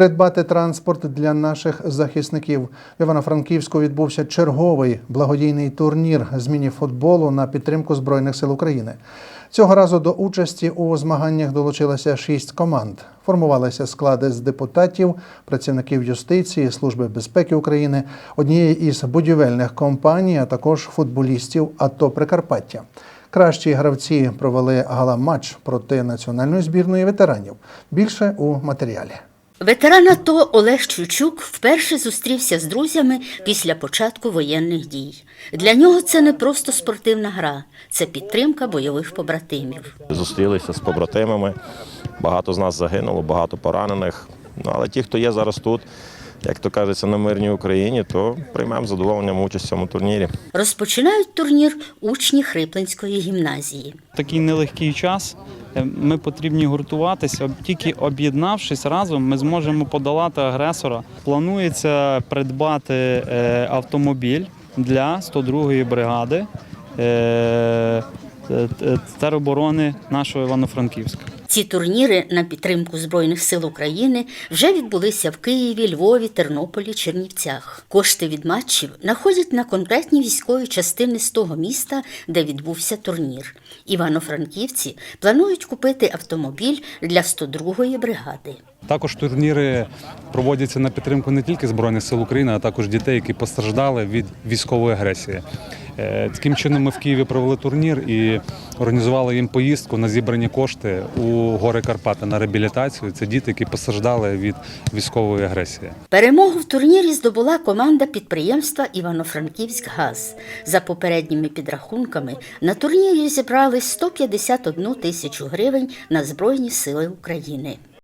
придбати транспорт для наших захисників. В Івано-Франківську відбувся черговий благодійний турнір з міні-футболу на підтримку Збройних сил України. Цього разу до участі у змаганнях долучилося шість команд. Формувалися склади з депутатів, працівників юстиції, Служби безпеки України, однієї із будівельних компаній, а також футболістів АТО Прикарпаття. Кращі гравці провели гала-матч проти національної збірної ветеранів. Більше у матеріалі. Ветеран АТО Олег Чучук вперше зустрівся з друзями після початку воєнних дій. Для нього це не просто спортивна гра, це підтримка бойових побратимів. Зустрілися з побратимами. Багато з нас загинуло, багато поранених. Ну, але ті, хто є зараз тут, як то кажеться, на мирній Україні, то приймемо задоволенням участь в цьому турнірі. Розпочинають турнір учні Хриплинської гімназії. такий нелегкий час. е, Ми потрібні гуртуватися. Тільки об'єднавшись разом, ми зможемо подолати агресора. Планується придбати е, автомобіль для 102-ї бригади е, тероборони нашого Івано-Франківська. Ці турніри на підтримку Збройних сил України вже відбулися в Києві, Львові, Тернополі, Чернівцях. Кошти від матчів находять на конкретні військові частини з того міста, де відбувся турнір. Івано-Франківці планують купити автомобіль для 102-ї бригади. Також турніри проводяться на підтримку не тільки Збройних сил України, а також дітей, які постраждали від військової агресії. Е, Таким чином ми в Києві провели турнір і організували їм поїздку на зібрані кошти у гори Карпати на реабілітацію. Це діти, які постраждали від військової агресії. Перемогу в турнірі здобула команда підприємства Івано-Франківськгаз. За попередніми підрахунками на турнірі зібрали 151 тисячу гривень на Збройні сили України.